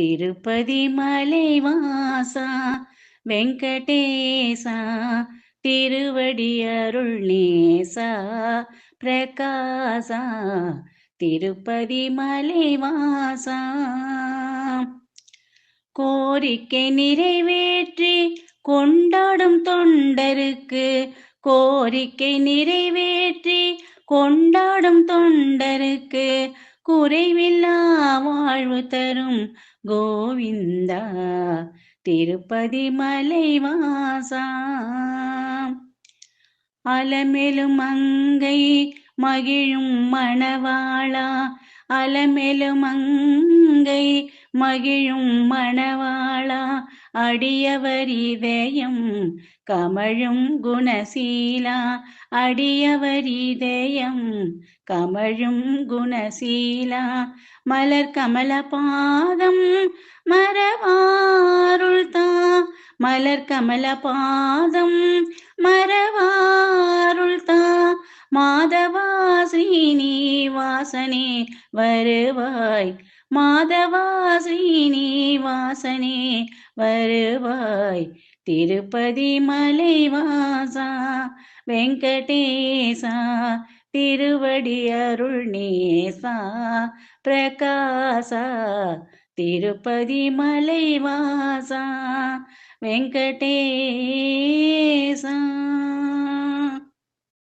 திருப்பதி மலைவாசா வெங்கடேசா திருவடி அருள் நேசா பிரகாசா திருப்பதி மலைவாசா கோரிக்கை நிறைவேற்றி கொண்டாடும் தொண்டருக்கு கோரிக்கை நிறைவேற்றி கொண்டாடும் தொண்டருக்கு குறைவில்லா வாழ்வு தரும் கோவிந்தா. திருப்பதி மலைவாசா. அலமெலும் அங்கை மகிழும் மணவாளா. அலமெலும் அங்கை மகிழும் மணவாளா அடியவர் இதயம் கமழும் குணசீலா அடியவர் இதயம் கமழும் குணசீலா. மலர் கமல பாதம் மரவாருள்தா மலர் கமல பாதம் மரவாருள்தா மாதவா ஸ்ரீனி ஸ்ரீனிவாசனே வருவாய். மாதவா ஸ்ரீனிவாசனே வருவாய். திருப்பதி மலைவாசா வெங்கடேசா. திருவடி அருள் நேசா பிரகாசா. திருப்பதி மலைவாசா வெங்கடே